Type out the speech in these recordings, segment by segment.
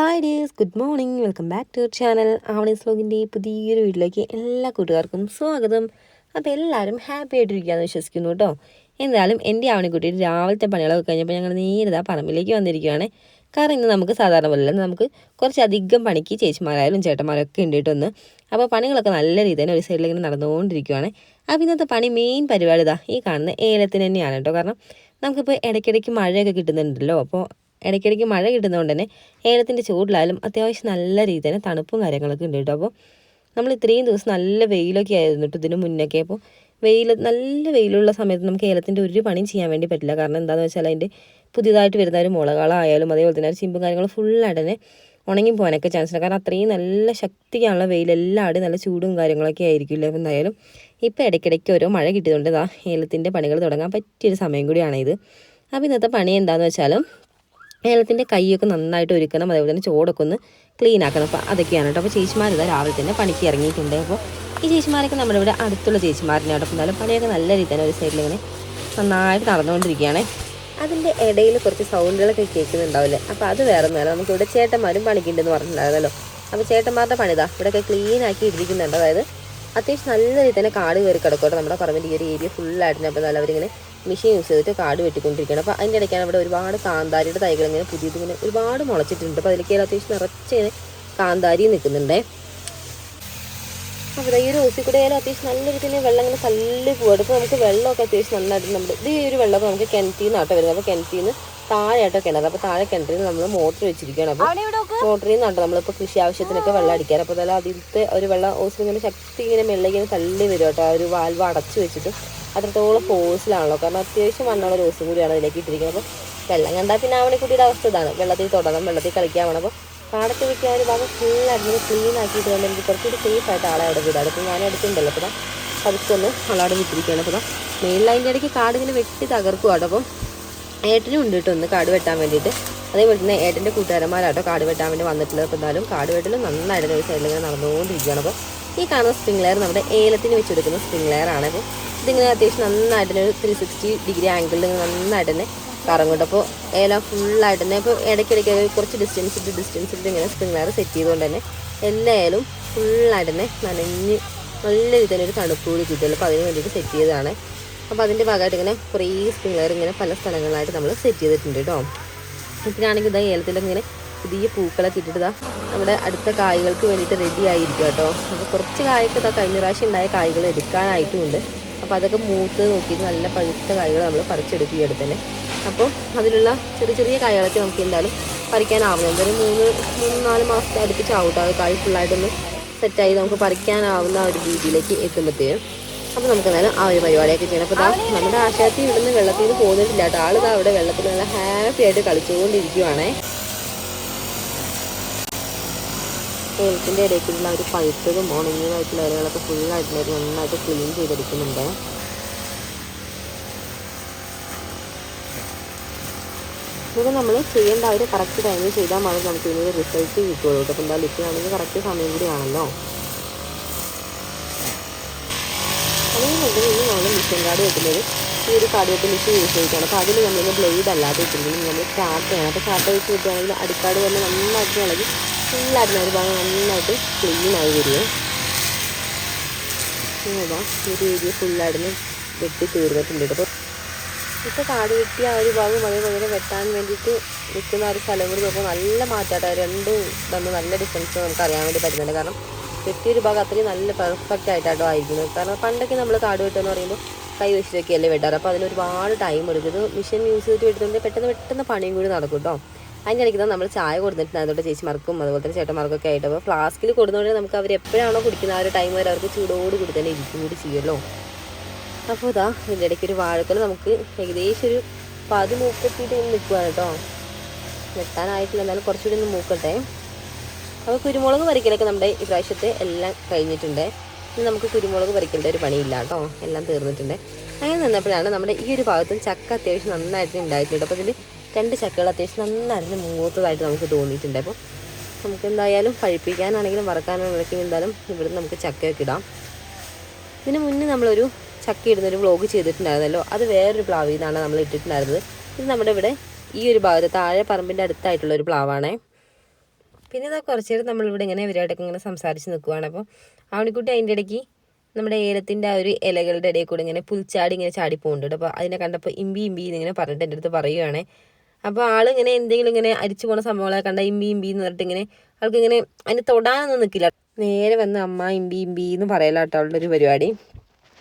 Hi dears good morning welcome back to channel Avani's ലോഗിന്റെ പുതിയൊരു വീട്ടിലേക്ക് എല്ലാ കൂട്ടുകാർക്കും സ്വാഗതം. അപ്പോൾ എല്ലാവരും ഹാപ്പി ആയിട്ടിരിക്കുകയെന്ന് വിശ്വസിക്കുന്നു കേട്ടോ. എന്തായാലും എന്റെ ആവണിക്കുട്ടി രാവിലത്തെ പണികളൊക്കെ കഴിഞ്ഞപ്പോൾ ഞങ്ങൾ നേരിതാ പറമ്പിലേക്ക് വന്നിരിക്കുകയാണ്. കാരണം ഇന്ന് നമുക്ക് സാധാരണ പോലെ നമുക്ക് കുറച്ചധികം പണിക്ക് ചേച്ചിമാരായാലും ചേട്ടന്മാരൊക്കെ ഉണ്ടിട്ടൊന്ന് അപ്പോൾ പണികളൊക്കെ നല്ല രീതിയിൽ തന്നെ ഒരു സൈഡിൽ ഇങ്ങനെ നടന്നുകൊണ്ടിരിക്കുകയാണ്. അപ്പോൾ ഇന്നത്തെ പണി മെയിൻ പരിപാടി ഇതാ ഈ കാണുന്ന ഏലത്തിന് തന്നെയാണ് കേട്ടോ. കാരണം നമുക്കിപ്പോൾ ഇടയ്ക്കിടയ്ക്ക് മഴയൊക്കെ കിട്ടുന്നുണ്ടല്ലോ. അപ്പോൾ ഇടയ്ക്കിടയ്ക്ക് മഴ കിട്ടുന്നതുകൊണ്ട് തന്നെ ഏലത്തിന്റെ ചൂടിലായാലും അത്യാവശ്യം നല്ല രീതിയിൽ തന്നെ തണുപ്പും കാര്യങ്ങളൊക്കെ ഉണ്ട് കേട്ടോ. അപ്പോൾ നമ്മൾ ഇത്രയും ദിവസം നല്ല വെയിലൊക്കെ ആയിരുന്നു കേട്ടോ ഇതിന് മുന്നൊക്കെ. അപ്പോൾ വെയിൽ നല്ല വെയിലുള്ള സമയത്ത് നമുക്ക് ഏലത്തിന്റെ ഒരു പണിയും ചെയ്യാൻ വേണ്ടി പറ്റില്ല. കാരണം എന്താണെന്ന് വെച്ചാൽ അതിന്റെ പുതിയതായിട്ട് വരുന്ന ഒരു മുളകളായാലും അതേപോലെ തന്നെ ചിമ്പും കാര്യങ്ങളും ഫുള്ളായിട്ട് തന്നെ ഉണങ്ങി പോകാനൊക്കെ ചാൻസ് ഉണ്ട്. കാരണം അത്രയും നല്ല ശക്തിയാണുള്ള വെയിൽ എല്ലാവരും നല്ല ചൂടും കാര്യങ്ങളൊക്കെ ആയിരിക്കില്ല. എന്തായാലും ഇപ്പോൾ ഇടയ്ക്കിടയ്ക്ക് ഓരോ മഴ കിട്ടിയതുകൊണ്ട് ഇതാ ഏലത്തിന്റെ പണികൾ തുടങ്ങാൻ പറ്റിയൊരു സമയം കൂടിയാണ് ഇത് അപ്പോൾ ഇന്നത്തെ പണി എന്താണെന്ന് വെച്ചാലും ഏലത്തിന്റെ കൈയൊക്കെ നന്നായിട്ട് ഒരുക്കണം. അതേപോലെ തന്നെ ചോടൊക്കെ ഒന്ന് ക്ലീൻ ആക്കണം. അപ്പോൾ അതൊക്കെയാണ് കേട്ടോ. അപ്പോൾ ചേച്ചിമാരിതാ രാവിലെ തന്നെ പണിക്ക് ഇറങ്ങിയിട്ടുണ്ട്. അപ്പോൾ ഈ ചേച്ചിമാരൊക്കെ നമ്മുടെ ഇവിടെ അടുത്തുള്ള ചേച്ചിമാരിനെ അവിടെ എന്നാലും പണിയൊക്കെ നല്ല രീതിയിൽ തന്നെ ഒരു സൈഡിൽ ഇങ്ങനെ നന്നായിട്ട് നടന്നുകൊണ്ടിരിക്കുകയാണ്. അതിന്റെ ഇടയിൽ കുറച്ച് സൗണ്ടുകളൊക്കെ കേൾക്കുന്നുണ്ടാവില്ലേ? അപ്പോൾ അത് വേറെ ഒന്നുമല്ല നമുക്കിവിടെ ചേട്ടന്മാരും പണിക്കുണ്ടെന്ന് പറഞ്ഞിട്ടുണ്ടായിരുന്നല്ലോ. അപ്പോൾ ചേട്ടന്മാരുടെ പണിതാ ഇവിടെയൊക്കെ ക്ലീൻ ആക്കി ഇരിക്കുന്നുണ്ട് അതായത് അത്യാവശ്യം നല്ല രീതിയിൽ തന്നെ കാട് കയറി കിടക്കോട്ടെ നമ്മുടെ പറമ്പിന്റെ ഈ ഒരു ഏരിയ ഫുള്ളായിട്ടുണ്ട് അപ്പോൾ നല്ല അവരിങ്ങനെ മെഷീൻ യൂസ് ചെയ്തിട്ട് കാട് വെട്ടിക്കൊണ്ടിരിക്കുകയാണ്. അപ്പോൾ അതിന്റെ ഇടയ്ക്കാണ് ഇവിടെ ഒരുപാട് കാന്താരിയുടെ തൈകൾ ഇങ്ങനെ പുതിയത് ഇങ്ങനെ ഒരുപാട് മുളച്ചിട്ടുണ്ട്. അപ്പോൾ അതിലേക്ക് അത്യാവശ്യം നിറച്ചിങ്ങനെ കാന്താരി നിൽക്കുന്നുണ്ടേ. അപ്പോൾ ഈ ഒരു ഓസി കൂടെ ആയാലും അത്യാവശ്യം നല്ല രീതിയിൽ വെള്ളം ഇങ്ങനെ തള്ളി പോകട്ടെ അപ്പോൾ നമുക്ക് വെള്ളമൊക്കെ അത്യാവശ്യം നന്നായിട്ട് നമ്മുടെ ഇത് ഈ ഒരു വെള്ളം നമുക്ക് കിണറ്റിൽ നിന്നാട്ടോ വരുന്നത്. അപ്പോൾ കിണറ്റിൽ നിന്ന് താഴെയായിട്ടോ കിണർ അപ്പോൾ താഴെ കിണറ്റിൽ നിന്ന് നമ്മൾ മോട്ടർ വെച്ചിരിക്കുകയാണ്. അപ്പോൾ മോട്ടറിൽ നിന്നാട്ടോ നമ്മളിപ്പോൾ കൃഷി ആവശ്യത്തിനൊക്കെ വെള്ളം അടിക്കാറ്. അപ്പോൾ അതായത് അതിലത്തെ ഒരു വെള്ളം ഓസിൽ ഇങ്ങനെ ശക്തി ഇങ്ങനെ മെള്ളിങ്ങനെ തള്ളി വരും കേട്ടോ. ആ ഒരു വാൽവ് അടച്ചു വെച്ചിട്ട് അത്രത്തോളം ഫോഴ്സിലാണല്ലോ കാരണം അത്യാവശ്യം റോസ് ദിവസം കൂടിയാണ് അതിലേക്ക് ഇട്ടിരിക്കുന്നത്. അപ്പോൾ വെള്ളം കണ്ടാൽ പിന്നെ ആവണിക്കുട്ടിയുടെ അവസ്ഥ ഇതാണ്. വെള്ളത്തിൽ തൊടണം വെള്ളത്തിൽ കളിക്കാൻ വേണം. അപ്പോൾ പാടത്ത് വെക്കാൻ ഒരു ഭാഗം ഫുള്ളായിട്ട് ക്ലീൻ ആക്കിയിട്ട് കൊണ്ട് എനിക്ക് കുറച്ചുകൂടി സേഫ് ആയിട്ട് ആളെ അവിടെ വിടാം അപ്പോൾ ഞാൻ എടുത്തിട്ടുണ്ടല്ലോ അപ്പോൾ പതുക്കൊന്ന് ആളവിടെ വിട്ടിരിക്കുകയാണ്. അപ്പോൾ മെയിൻ ലൈന്റെ ഇടയ്ക്ക് കാട് ഇങ്ങനെ വെട്ടി തകർക്കുക കേട്ടോ അപ്പം ഏട്ടനും ഉണ്ട് കേട്ടോ ഒന്ന് കാട് വെട്ടാൻ വേണ്ടിയിട്ട്. അതേപോലെ തന്നെ ഏട്ടന്റെ കൂട്ടുകാരന്മാരാട്ടോ കാട് വെട്ടാൻ വേണ്ടി വന്നിട്ടുള്ളത്. അപ്പോൾ എന്തായാലും കാട് വെട്ടൽ നന്നായിട്ട് ഒരു സൈഡിൽ ഇങ്ങനെ നടന്നുകൊണ്ടിരിക്കുകയാണ്. അപ്പോൾ ഈ കാണുന്ന സ്പ്രിംഗ് ലെയർ നമ്മുടെ ഏലത്തിന് വെച്ച് കൊടുക്കുന്ന സ്പ്രിംഗ് ലെയർ ആണ്. അപ്പോൾ ഇതിങ്ങനെ അത്യാവശ്യം നന്നായിട്ട് തന്നെ ഒരു ത്രീ സിക്സ്റ്റി ഡിഗ്രി ആംഗിളിൽ നന്നായിട്ട് തന്നെ കറങ്ങും അപ്പോൾ ഏലം ഫുള്ളായിട്ട് തന്നെ. ഇപ്പോൾ ഇടയ്ക്കിടയ്ക്ക് കുറച്ച് ഡിസ്റ്റൻസ് ഇട്ട് ഡിസ്റ്റൻസ് ഇട്ട് ഇങ്ങനെ സ്പ്രിംഗ്ലർ സെറ്റ് ചെയ്തുകൊണ്ട് തന്നെ എല്ലായാലും ഫുള്ളായിട്ട് തന്നെ നനഞ്ഞ് നല്ല രീതിയിൽ ഒരു തണുപ്പ് കൂടി കിട്ടുമല്ലോ അപ്പോൾ അതിന് വേണ്ടിയിട്ട് സെറ്റ് ചെയ്തതാണ്. അപ്പോൾ അതിന്റെ ഭാഗമായിട്ട് ഇങ്ങനെ കുറേ സ്പ്രിംഗ്ലർ ഇങ്ങനെ പല സ്ഥലങ്ങളിലായിട്ട് നമ്മൾ സെറ്റ് ചെയ്തിട്ടുണ്ട് കേട്ടോ. ഇതിനാണെങ്കിൽ ഇതാ ഏലത്തിലൊക്കെ ഇങ്ങനെ പുതിയ പൂക്കളൊക്കെ ഇട്ടിട്ട് നമ്മുടെ അടുത്ത കായ്കൾക്ക് വേണ്ടിയിട്ട് റെഡി ആയിരിക്കും കേട്ടോ. അപ്പോൾ കുറച്ച് കായൊക്കെ ഇതാ കഴിഞ്ഞ പ്രാവശ്യം ഉണ്ടായ കായ്കൾ എടുക്കാനായിട്ടുമുണ്ട്. അപ്പോൾ അതൊക്കെ മൂത്ത് നോക്കിയിട്ട് നല്ല പഴുത്ത കായകൾ നമ്മൾ പറിച്ചെടുക്കും ഈ അപ്പോൾ അതിലുള്ള ചെറിയ ചെറിയ കായകളൊക്കെ നമുക്ക് എന്തായാലും പറിക്കാനാവുന്നത് ഒരു മൂന്ന് മൂന്ന് നാല് മാസത്തെ അടുപ്പിച്ചാവട്ടോ അത് കായ് ഫുള്ളായിട്ടൊന്ന് സെറ്റായി നമുക്ക് പറിക്കാനാവുന്ന ആ ഒരു രീതിയിലേക്ക് എത്തുമ്പോഴത്തേനും അപ്പോൾ നമുക്ക് എന്തായാലും ആ ഒരു പരിപാടിയൊക്കെ ചെയ്യണം. അപ്പോൾ നമ്മുടെ ആശാത്തി ഇവിടുന്ന് വെള്ളത്തിൽ നിന്ന് പോകുന്നിട്ടില്ല കേട്ടോ. ആളിതാ അവിടെ വെള്ളത്തിൽ നല്ല ഹാപ്പി ആയിട്ട് കളിച്ചുകൊണ്ടിരിക്കുവാണേ. എഴുത്തിന്റെ ഇടയ്ക്കുള്ള ഒരു പഴുത്തതും ഉണങ്ങിയതായിട്ടുള്ള ഇലകളൊക്കെ ഫുള്ളായിട്ട് നന്നായിട്ട് ക്ലീൻ ചെയ്തെടുക്കുന്നുണ്ട്. ഇത് നമ്മൾ ചെയ്യേണ്ട ഒരു കറക്റ്റ് ടൈമിൽ ചെയ്താൽ മാത്രമേ നമുക്ക് ഇതിനൊരു റിസൾട്ട് കിട്ടുള്ളൂ കേട്ടോ അപ്പോൾ എന്തായാലും ഇപ്പോഴാണെങ്കിൽ കറക്റ്റ് സമയം കൂടിയാണല്ലോ അതുകൊണ്ട് ഇനി നമ്മൾ മിഷൻ കാർഡ് വെക്കുന്നത് ഈ ഒരു കാർഡ് വെട്ട് മിഷൻ യൂസ് ചെയ്തിട്ടാണ്. അപ്പോൾ അതിൽ നമ്മൾ ബ്ലേഡ് അല്ലാതെ വെച്ചിട്ടുണ്ടെങ്കിൽ നമ്മൾ ചാർട്ട് ചെയ്യണം അപ്പോൾ ചാട്ട വെച്ച് കിട്ടുകയാണെങ്കിൽ അടിക്കാട് തന്നെ നന്നായിട്ട് ഇളകി ഫുള്ളായിട്ട് ഒരു ഭാഗം നന്നായിട്ട് ക്ലീൻ ആയി വരികയും ഇതാ ഒരു ഏരിയ ഫുള്ളായിട്ട് വെട്ടി തീർന്നിട്ടുണ്ട് അപ്പോൾ ഇപ്പോൾ കാട് വെട്ടി ആ ഒരു ഭാഗം വളരെ വെട്ടാൻ വേണ്ടിയിട്ട് നിൽക്കുന്ന ഒരു സ്ഥലം കൂടി നോക്കുമ്പോൾ നല്ല മാറ്റാട്ടോ രണ്ടും തമ്മിൽ നല്ല ഡിഫറൻസ് നമുക്ക് അറിയാൻ വേണ്ടി പറ്റുന്നുണ്ട്. കാരണം വെട്ടിയൊരു ഭാഗം അത്രയും നല്ല പെർഫെക്റ്റ് ആയിട്ടാട്ടോ ആയിരിക്കുന്നത്. കാരണം പണ്ടൊക്കെ നമ്മൾ കാട് വെട്ടുമെന്ന് പറയുമ്പോൾ കൈ വെച്ചിട്ടൊക്കെയല്ലേ വെട്ടാറ്. അപ്പോൾ അതിന് ഒരുപാട് ടൈം എടുക്കും. ഇത് മിഷൻ യൂസ് ചെയ്തിട്ട് വെട്ടുന്നുണ്ട്. പെട്ടെന്ന് പെട്ടെന്ന് പണിയും കൂടി നടക്കും കേട്ടോ. അതിന്റെ ഇടയ്ക്ക് നമ്മൾ ചായ കൊടുത്തിട്ടുണ്ടായിരുന്നു ചേച്ചിമാർക്കും അതുപോലെ തന്നെ ചേട്ടന്മാർക്കൊക്കെ ആയിട്ട്. അപ്പോൾ ഫ്ലാസ്കിൽ കൊടുക്കുന്നതുകൊണ്ട് നമുക്ക് അവർ എപ്പോഴാണോ കുടിക്കുന്ന ആ ഒരു ടൈം വരെ അവർക്ക് ചൂടോട് കൂടി തന്നെ ഇരിക്കും കൂടി ചെയ്യുമല്ലോ. അപ്പോൾ ഇതാ ഇതിന്റെ ഇടയ്ക്ക് ഒരു വാഴക്കൊല നമുക്ക് ഏകദേശം ഒരു പതി മൂക്കെത്തിയിട്ട് നിൽക്കുകയാണ് കേട്ടോ. വെട്ടാനായിട്ടില്ല എന്നാലും കുറച്ചുകൂടി ഒന്ന് മൂക്കട്ടെ. അപ്പോൾ കുരുമുളക് പറിക്കലൊക്കെ നമ്മുടെ ഈ പ്രാവശ്യത്തെ എല്ലാം കഴിഞ്ഞിട്ടുണ്ട്. ഇനി നമുക്ക് കുരുമുളക് പറിക്കേണ്ട ഒരു പണിയില്ല കേട്ടോ. എല്ലാം തീർന്നിട്ടുണ്ട്. അങ്ങനെ നിന്നപ്പോഴാണ് നമ്മുടെ ഈ ഒരു ഭാഗത്തും ചക്ക അത്യാവശ്യം നന്നായിട്ട് ഉണ്ടായിട്ടുണ്ട്. അപ്പോൾ ഇതിൽ രണ്ട് ചക്കകൾ അത്യാവശ്യം നന്നായിട്ട് മൂത്തതായിട്ട് നമുക്ക് തോന്നിയിട്ടുണ്ട്. അപ്പോൾ നമുക്ക് എന്തായാലും പഴിപ്പിക്കാനാണെങ്കിലും വറക്കാനാണെങ്കിലും എന്തായാലും ഇവിടുന്ന് നമുക്ക് ചക്കയൊക്കെ ഇടാം. ഇതിന് മുന്നേ നമ്മളൊരു ചക്ക ഇടുന്നൊരു വ്ളോഗ് ചെയ്തിട്ടുണ്ടായിരുന്നല്ലോ. അത് വേറൊരു പ്ലാവിൽ നിന്നാണ് നമ്മൾ ഇട്ടിട്ടുണ്ടായിരുന്നത്. ഇത് നമ്മുടെ ഇവിടെ ഈ ഒരു ഭാഗത്ത് താഴെ പറമ്പിന്റെ അടുത്തായിട്ടുള്ള ഒരു പ്ലാവാണേ. പിന്നെ ഇതാ കുറച്ച് നേരം നമ്മളിവിടെ ഇങ്ങനെ ഇവരായിട്ടൊക്കെ ഇങ്ങനെ സംസാരിച്ച് നിൽക്കുവാണ്. അപ്പോൾ ആവണിക്കുട്ടി അതിന്റെ ഇടയ്ക്ക് നമ്മുടെ ഏലത്തിന്റെ ആ ഒരു ഇലകളുടെ ഇടയിൽ കൂടെ ഇങ്ങനെ പുൽച്ചാടി ഇങ്ങനെ ചാടി പോകുന്നുണ്ട് അപ്പോൾ അതിനെ കണ്ടപ്പോൾ ഇമ്പി ഇമ്പി എന്നിങ്ങനെ പറഞ്ഞിട്ട് എന്റെ അടുത്ത് പറയുവാണേ. അപ്പോൾ ആൾ ഇങ്ങനെ എന്തെങ്കിലും ഇങ്ങനെ അരിച്ചു പോണ സംഭവങ്ങളെ കണ്ട ഇമ്പി ഇമ്പി എന്ന് പറഞ്ഞിട്ട് ഇങ്ങനെ ആൾക്ക് ഇങ്ങനെ അതിന് തൊടാനൊന്നും നിൽക്കില്ല നേരെ വന്ന് അമ്മ ഇമ്പി ഇമ്പി എന്ന് പറയലാട്ടോ അവളുടെ ഒരു പരിപാടി.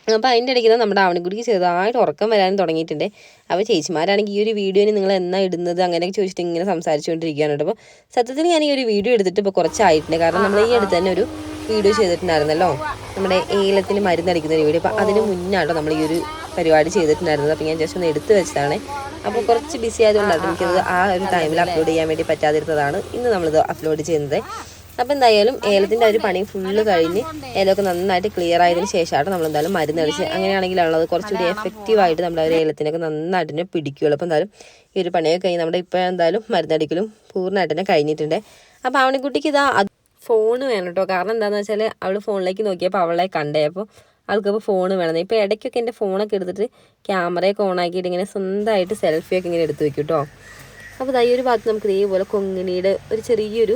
അപ്പോൾ അതിന്റെ ഇടയ്ക്ക് നമ്മുടെ ആവണിക്കുടിക്ക് ചെറുതായിട്ട് ഉറക്കം വരാനും തുടങ്ങിയിട്ടുണ്ട്. അപ്പോൾ ചേച്ചിമാരാണെങ്കിൽ ഈ ഒരു വീഡിയോനെ നിങ്ങൾ എന്നാ ഇടുന്നത് അങ്ങനെയൊക്കെ ചോദിച്ചിട്ട് ഇങ്ങനെ സംസാരിച്ചുകൊണ്ടിരിക്കുകയാണ് കേട്ടോ. അപ്പോൾ സത്യത്തിൽ ഞാൻ ഈ ഒരു വീഡിയോ എടുത്തിട്ട് ഇപ്പോൾ കുറച്ചായിട്ടുണ്ട്. കാരണം നമ്മൾ ഈ അടുത്ത് തന്നെ ഒരു വീഡിയോ ചെയ്തിട്ടുണ്ടായിരുന്നല്ലോ. നമ്മുടെ ഏലത്തിന് മരുന്നടിക്കുന്ന ഒരു വീഡിയോ. അപ്പോൾ അതിന് മുന്നാട്ടോ നമ്മൾ ഈ ഒരു പരിപാടി ചെയ്തിട്ടുണ്ടായിരുന്നത്. അപ്പോൾ ഞാൻ ജസ്റ്റ് ഒന്ന് എടുത്തു വെച്ചതാണ്. അപ്പോൾ കുറച്ച് ബിസി ആയതുകൊണ്ടാണ് എനിക്കത് ആ ഒരു ടൈമിൽ അപ്ലോഡ് ചെയ്യാൻ വേണ്ടി പറ്റാതിരുന്നതാണ്. ഇന്ന് നമ്മളിത് അപ്ലോഡ് ചെയ്യുന്നത്. അപ്പോൾ എന്തായാലും ഏലത്തിന്റെ ഒരു പണി ഫുള്ള് കഴിഞ്ഞ് ഏലമൊക്കെ നന്നായിട്ട് ക്ലിയർ ആയതിന് ശേഷമാണ് നമ്മൾ എന്തായാലും മരുന്നടിച്ച് അങ്ങനെയാണെങ്കിലാണുള്ളത് കുറച്ചുകൂടി എഫക്റ്റീവായിട്ട് നമ്മുടെ ഒരു ഏലത്തിനൊക്കെ നന്നായിട്ട് തന്നെ പിടിക്കുകയുള്ളൂ. അപ്പോൾ എന്തായാലും ഈ ഒരു പണിയൊക്കെ കഴിഞ്ഞ് നമ്മുടെ ഇപ്പോൾ എന്തായാലും മരുന്നടിക്കലും പൂർണമായിട്ട് തന്നെ കഴിഞ്ഞിട്ടുണ്ട്. അപ്പോൾ ആവണിക്കുട്ടിക്ക് ഇതാ ഫോൺ വേണം കേട്ടോ. കാരണം എന്താണെന്ന് വെച്ചാൽ അവൾ ഫോണിലേക്ക് നോക്കിയപ്പോൾ അവളെ കണ്ടേ. അപ്പോൾ ആൾക്കപ്പോൾ ഫോൺ വേണം. ഇപ്പോൾ ഇടയ്ക്കൊക്കെ എന്റെ ഫോണൊക്കെ എടുത്തിട്ട് ക്യാമറയൊക്കെ ഓൺ ആക്കിയിട്ട് ഇങ്ങനെ സ്വന്തമായിട്ട് സെൽഫിയൊക്കെ ഇങ്ങനെ എടുത്ത് വെക്കും കേട്ടോ അപ്പോൾ ഈ ഒരു ഭാഗത്ത് നമുക്ക് ഇതേപോലെ കൊങ്ങിണിയുടെ ഒരു ചെറിയൊരു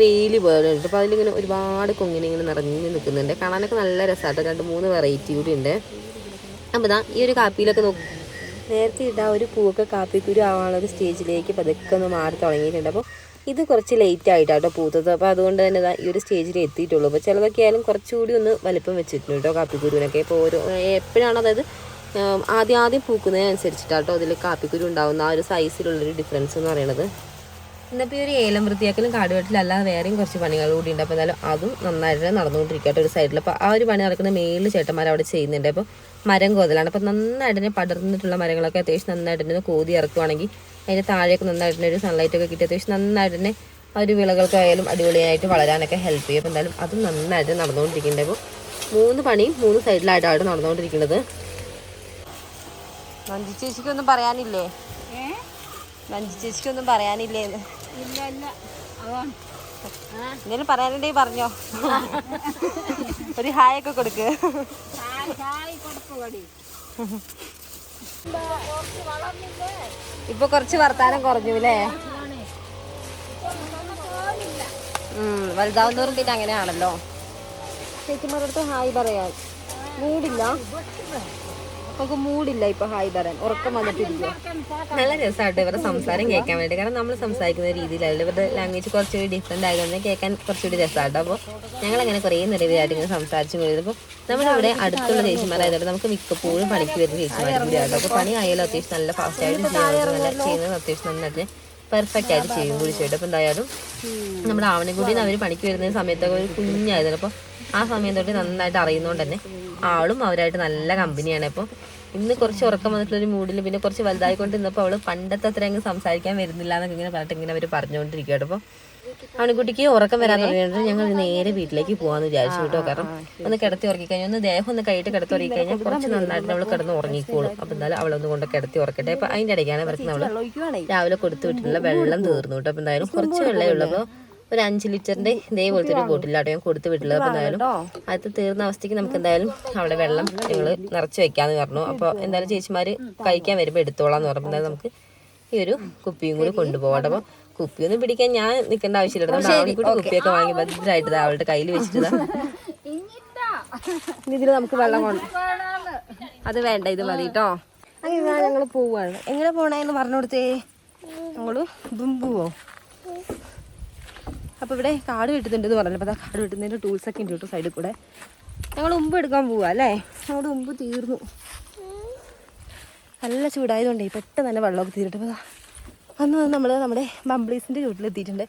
വെയിൽ പോലെ ഉണ്ട്. അപ്പോൾ അതിലിങ്ങനെ ഒരുപാട് കൊങ്ങിനി ഇങ്ങനെ നിറഞ്ഞു നിൽക്കുന്നുണ്ട്. കാണാനൊക്കെ നല്ല രസമായിട്ട് രണ്ട് മൂന്ന് വെറൈറ്റി കൂടി ഉണ്ട്. അപ്പോൾ ഇതാ ഈ ഒരു കാപ്പിയിലൊക്കെ നോക്കും നേരത്തെ ഇട്ട ഒരു പൂവൊക്കെ കാപ്പിക്കുരു ആവാനുള്ള ഒരു സ്റ്റേജിലേക്ക് പതുക്കെ ഒന്ന് മാറി തുടങ്ങിയിട്ടുണ്ട്. അപ്പോൾ ഇത് കുറച്ച് ലേറ്റ് ആയിട്ടാട്ടോ പൂത്തത്. അപ്പോൾ അതുകൊണ്ട് തന്നെ ഈ ഒരു സ്റ്റേജിൽ എത്തിയിട്ടുള്ളൂ. അപ്പോൾ ചിലതൊക്കെ ആയാലും കുറച്ചുകൂടി ഒന്ന് വലിപ്പം വെച്ചിട്ടുണ്ട് കേട്ടോ കാപ്പിക്കുരുവിനൊക്കെ. ഇപ്പോൾ ഓരോ എപ്പോഴാണ് അതായത് ആദ്യം ആദ്യം പൂക്കുന്നതിനനുസരിച്ചിട്ടാട്ടോ അതിൽ കാപ്പിക്കുരു ഉണ്ടാകുന്ന ആ ഒരു സൈസിലുള്ളൊരു ഡിഫറൻസ് എന്ന് പറയുന്നത് ഇന്നിപ്പോൾ ഈ ഒരു ഏലം വൃത്തിയാക്കലും കാടുവെട്ടിലല്ലാതെ വേറെയും കുറച്ച് പണികൾ കൂടി ഉണ്ട്. അപ്പോൾ എന്നാലും അതും നന്നായിട്ട് നടന്നുകൊണ്ടിരിക്കട്ടെ ഒരു സൈഡിൽ അപ്പോൾ ആ ഒരു പണി നടക്കുന്ന മേളിൽ ചേട്ടന്മാർ അവിടെ ചെയ്യുന്നുണ്ട്. അപ്പോൾ മരം കോതലാണ്. അപ്പോൾ നന്നായിട്ട് തന്നെ പടർന്നിട്ടുള്ള മരങ്ങളൊക്കെ അത്യാവശ്യം നന്നായിട്ട് തന്നെ കോതി ഇറക്കുവാണെങ്കിൽ അതിന്റെ താഴെയൊക്കെ നന്നായിട്ട് തന്നെ ഒരു സൺലൈറ്റ് ഒക്കെ കിട്ടി. അത്യാവശ്യം നന്നായിട്ട് തന്നെ ആ ഒരു വിളകൾക്കായാലും അടിപൊളിയായിട്ട് വളരാനൊക്കെ ഹെൽപ്പ് ചെയ്യും. അപ്പോൾ എന്തായാലും അതും നന്നായിട്ട് നടന്നുകൊണ്ടിരിക്കുന്നുണ്ട്. അപ്പോൾ മൂന്ന് പണിയും മൂന്ന് സൈഡിലായിട്ടാണ് നടന്നുകൊണ്ടിരിക്കുന്നത്. മഞ്ജു ചേച്ചിക്കൊന്നും പറയാനില്ലേ? മഞ്ജു ചേച്ചിക്കൊന്നും പറയാനില്ലേ? എന്തെങ്കിലും പറയാനുണ്ടെങ്കിൽ പറഞ്ഞോ. ഒരു ഹായ് ഒക്കെ കൊടുക്ക്. ഹായ് ചായ കൊടുക്കു കടി. ഇപ്പൊ കുറച്ച് വർത്താനം കുറഞ്ഞു അല്ലേ വലുതാവുന്നവരും പിന്നെ അങ്ങനെയാണല്ലോ. ചേച്ചിമാരടുത്ത് ഹായ് പറയാൻ മൂടില്ല നമുക്ക് മൂടില്ല ഇപ്പൊ ഹായ് പറയാൻ ഉറക്കം വന്നിട്ടിരിക്കും നല്ല രസമായിട്ട് ഇവരുടെ സംസാരം കേൾക്കാൻ വേണ്ടി. കാരണം നമ്മൾ സംസാരിക്കുന്ന രീതിയിലല്ല. ഇവരുടെ ലാംഗ്വേജ് കുറച്ചുകൂടി ഡിഫറെന്റ് ആയതുകൊണ്ട് കേൾക്കാൻ കുറച്ചുകൂടി രസമായിട്ട് അപ്പോൾ ഞങ്ങൾ അങ്ങനെ കുറേ നിരവധിയായിട്ട് ഇങ്ങനെ സംസാരിച്ചു പോയത് അപ്പോൾ നമ്മളിവിടെ അടുത്തുള്ള ചേച്ചിമാരായതുകൊണ്ട് നമുക്ക് മിക്കപ്പോഴും പണിക്ക് വരുന്ന ചേച്ചിമാരും കൂടി ആട്ടോ അപ്പോൾ പണി ആയാലും അത്യാവശ്യം നല്ല ഫാസ്റ്റ് ആയിട്ട് ചെയ്യാൻ നല്ല ചെയ്യുന്നത് അത്യാവശ്യം നന്നായിട്ട് പെർഫെക്റ്റ് ആയിട്ട് ചെയ്യും കൂടി ചെയ്തിട്ട് അപ്പോൾ എന്തായാലും നമ്മുടെ ആവണക്കുടി അവർ പണിക്ക് വരുന്ന സമയത്തൊക്കെ ഒരു കുഞ്ഞായിരുന്നു. അപ്പോൾ ആ സമയം തൊട്ട് നന്നായിട്ട് അറിയുന്നതുകൊണ്ട് തന്നെ ആളും അവരായിട്ട് നല്ല കമ്പനിയാണ്. അപ്പോൾ ഇന്ന് കുറച്ച് ഉറക്കം വന്നിട്ടുള്ള ഒരു മൂഡിൽ പിന്നെ കുറച്ച് വലുതായിക്കൊണ്ട് ഇന്നപ്പോൾ അവൾ പണ്ടത്തെ അത്ര അങ്ങ് സംസാരിക്കാൻ വരുന്നില്ല എന്നൊക്കെ ഇങ്ങനെ പറഞ്ഞിട്ട് ഇങ്ങനെ അവർ പറഞ്ഞുകൊണ്ടിരിക്കുകയാണ് അപ്പോൾ ആൺകുട്ടിക്ക് ഉറക്കം വരാൻ തുടങ്ങിയിട്ട് ഞങ്ങൾ നേരെ വീട്ടിലേക്ക് പോകാന്ന് വിചാരിച്ചു കേട്ടോ. കാരണം ഒന്ന് കിടത്തി ഉറക്കി കഴിഞ്ഞാൽ ഒന്ന് ദേഹം ഒന്ന് കൈയിട്ട് കിടത്തി ഉറക്കി കഴിഞ്ഞാൽ കുറച്ച് നന്നായിട്ട് അവൾ കിടന്ന് ഉറങ്ങിക്കോളും. എന്തായാലും അവളൊന്ന് കൊണ്ട് കിടത്തി ഉറക്കട്ടെ. അപ്പോൾ അതിന്റെ ഇടയ്ക്കാണ് ഇവർക്ക് നമ്മൾ രാവിലെ കൊടുത്തു വിട്ടിട്ടുള്ള വെള്ളം തീർന്നു കേട്ടോ. അപ്പോൾ എന്തായാലും കുറച്ച് വെള്ളമേ ഉള്ളൂ ഒരു അഞ്ച് ലിറ്ററിന്റെ ഇതേപോലത്തെ ഒരു ബോട്ടിലാട്ടോ ഞാൻ കൊടുത്തു വിട്ടുള്ളത് അപ്പോൾ എന്തായാലും അത് തീർന്ന അവസ്ഥയ്ക്ക് നമുക്ക് എന്തായാലും അവിടെ വെള്ളം ഞങ്ങൾ നിറച്ച് വെക്കാന്ന് പറഞ്ഞു. അപ്പോൾ എന്തായാലും ചേച്ചിമാർ കഴിക്കാൻ വരുമ്പോൾ എടുത്തോളാന്ന് പറഞ്ഞു. നമുക്ക് ഈ ഒരു കുപ്പിയും കൂടി കൊണ്ടുപോകട്ടെ അപ്പൊ കുപ്പിയൊന്നും പിടിക്കാൻ ഞാൻ നിൽക്കേണ്ട ആവശ്യമില്ല നമ്മൾ അവളെ കൂടി കുപ്പിയൊക്കെ വാങ്ങി ഭദ്രമായിട്ട് ദാ അവളുടെ കയ്യിൽ വെച്ചിട്ട് ഇതിൽ നമുക്ക് വെള്ളം കൊണ്ട് അത് വേണ്ട ഇത് മതി കേട്ടോ അങ്ങനെ ഞങ്ങൾ പോവാണ്. എങ്ങനെ പോണേന്ന് പറഞ്ഞു കൊടുത്തേ. ഞങ്ങൾ ബുംബുവോ? അപ്പോൾ ഇവിടെ കാട് വെട്ടുന്നുണ്ടെന്ന് പറഞ്ഞു അപ്പോൾ കാട് വെട്ടുന്നതിന്റെ ടൂൾസൊക്കെ ഉണ്ട് കേട്ടോ സൈഡിൽ കൂടെ. ഞങ്ങൾ ഉമ്പ് എടുക്കാൻ പോവാ അല്ലേ? ഞങ്ങളുടെ ഉമ്പ് തീർന്നു. നല്ല ചൂടായതുകൊണ്ടേ പെട്ടെന്ന് തന്നെ വെള്ളമൊക്കെ തീരട്ടെ അപ്പോൾ അന്ന് നമ്മൾ നമ്മുടെ ബംബ്ലീസിന്റെ ചൂട്ടിലെത്തിയിട്ടുണ്ട്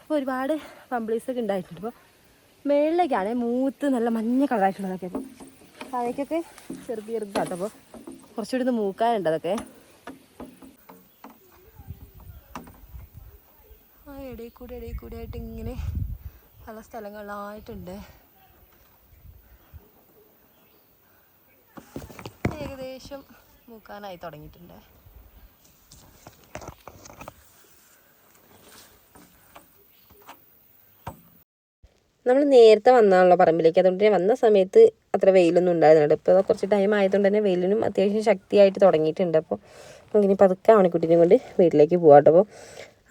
അപ്പോൾ ഒരുപാട് ബംബ്ലീസൊക്കെ ഉണ്ടായിട്ടുണ്ട്. അപ്പോൾ മേളിലേക്കാണ് മൂത്ത് നല്ല മഞ്ഞ കളറായിട്ടുള്ളതൊക്കെ താഴേക്കൊക്കെ ചെറുപ്പ് ചെറുതാട്ടോ അപ്പോൾ കുറച്ചുകൂടി ഒന്ന് മൂക്കാനുണ്ട് അതൊക്കെ. ആ ഇടയിൽ കൂടി ഇടയിൽ കൂടി ആയിട്ട് ഇങ്ങനെ പല സ്ഥലങ്ങളിലായിട്ടുണ്ട് ഏകദേശം മൂക്കാനായി തുടങ്ങിയിട്ടുണ്ട്. നമ്മൾ നേരത്തെ വന്നാണല്ലോ പറമ്പിലേക്ക്. അതുകൊണ്ട് തന്നെ വന്ന സമയത്ത് അത്ര വെയിലൊന്നും ഉണ്ടായിരുന്നില്ല ഇപ്പോൾ കുറച്ച് ടൈം ആയതുകൊണ്ട് തന്നെ വെയിലിനും അത്യാവശ്യം ശക്തിയായിട്ട് തുടങ്ങിയിട്ടുണ്ട്. അപ്പോൾ നമുക്കിനി പതുക്കെ ആവണിക്കുട്ടീനെ കൊണ്ട് വീട്ടിലേക്ക് പോകാം കേട്ടോ. അപ്പോൾ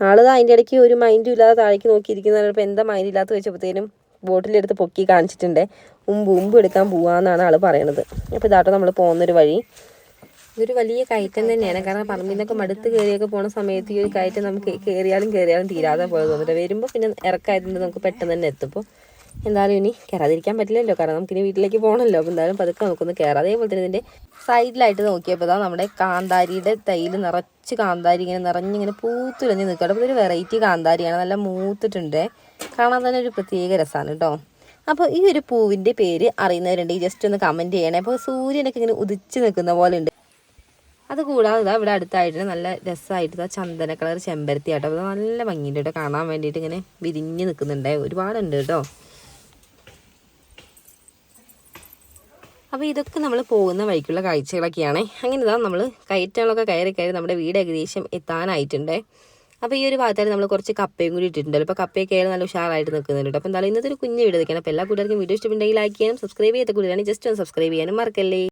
ആൾ അതിന്റെ ഇടയ്ക്ക് ഒരു മൈൻഡും ഇല്ലാതെ താഴേക്ക് നോക്കിയിരിക്കുന്ന ഇപ്പോൾ എന്താ മൈൻഡ് ഇല്ലാത്ത വെച്ചപ്പോഴത്തേനും ബോട്ടിലെടുത്ത് പൊക്കി കാണിച്ചിട്ടുണ്ട്. ഉമ്പ് ഉമ്പ് എടുക്കാൻ പോവാന്നാണ് ആൾ പറയണത്. അപ്പോൾ ഇതാട്ടോ നമ്മൾ പോകുന്നൊരു വഴി. ഇതൊരു വലിയ കയറ്റം തന്നെയാണ്. കാരണം പറമ്പിൽ നിന്നൊക്കെ മടുത്ത് കയറിയൊക്കെ പോണ സമയത്ത് ഈ ഒരു കയറ്റം നമുക്ക് കയറിയാലും കയറിയാലും തീരാതെ പോയത് തോന്നിട്ട് വരുമ്പോൾ പിന്നെ ഇറക്കായതുകൊണ്ട് നമുക്ക് പെട്ടെന്ന് തന്നെ എത്തും. അപ്പോൾ എന്തായാലും ഇനി കയറാതിരിക്കാൻ പറ്റില്ലല്ലോ. കാരണം നമുക്കിനി വീട്ടിലേക്ക് പോകണമല്ലോ അപ്പോൾ എന്തായാലും പതുക്കെ നമുക്കൊന്ന് കയറാം അതേപോലെ തന്നെ ഇതിന്റെ സൈഡിലായിട്ട് നോക്കിയപ്പോൾ ഇതാ നമ്മുടെ കാന്താരിയുടെ തൈയിൽ നിറച്ച് കാന്താരി ഇങ്ങനെ നിറഞ്ഞിങ്ങനെ പൂത്തുലഞ്ഞ് നിൽക്കുക അപ്പോൾ ഇതൊരു വെറൈറ്റി കാന്താരിയാണ്. നല്ല മൂത്തിട്ടുണ്ട്. കാണാൻ തന്നെ ഒരു പ്രത്യേക രസമാണ് കേട്ടോ. അപ്പോൾ ഈ ഒരു പൂവിന്റെ പേര് അറിയുന്നവരുണ്ടെങ്കിൽ ജസ്റ്റ് ഒന്ന് കമന്റ് ചെയ്യണേ. അപ്പോൾ സൂര്യനൊക്കെ ഇങ്ങനെ ഉദിച്ച് നിൽക്കുന്ന പോലെ ഉണ്ട്. അത് കൂടാതെ ഇതാ ഇവിടെ അടുത്തായിട്ട് നല്ല രസമായിട്ട് ഇതാ ചന്ദന കളർ ചെമ്പരത്തി ആട്ടോ. അപ്പോൾ നല്ല ഭംഗിയുണ്ട് കേട്ടോ. കാണാൻ വേണ്ടിയിട്ട് ഇങ്ങനെ വിരിഞ്ഞ് നിൽക്കുന്നുണ്ട്. ഒരുപാടുണ്ട് കേട്ടോ. അപ്പോൾ ഇതൊക്കെ നമ്മൾ പോകുന്ന വഴിക്കുള്ള കാഴ്ചകളൊക്കെയാണ്. അങ്ങനെ ഇതാ നമ്മൾ കയറ്റങ്ങളൊക്കെ കയറി കയറി നമ്മുടെ വീട് ഏകദേശം എത്താനായിട്ടുണ്ട്. അപ്പോൾ ഈ ഒരു ഭാഗത്തായിട്ട് നമ്മൾ കുറച്ച് കപ്പയും കൂടി ഇട്ടിട്ടുണ്ടല്ലോ. അപ്പോൾ കപ്പയൊക്കെ ആയാലും നല്ല ഉഷാറായിട്ട് നിൽക്കുന്നുണ്ട് അപ്പോൾ എന്തായാലും ഇന്നത്തെ ഒരു കുഞ്ഞ് വീട് ഇതൊക്കെയാണ്. അപ്പോൾ എല്ലാ കൂട്ടുകാർക്കും വീഡിയോ ഇഷ്ടമുണ്ടെങ്കിൽ ലൈക്ക് ചെയ്യാനും സബ്സ്ക്രൈബ് ചെയ്യാത്ത കൂടുതലാണ് ജസ്റ്റ് ഒന്ന് സബ്സ്ക്രൈബ് ചെയ്യാനും മറക്കല്ലേ.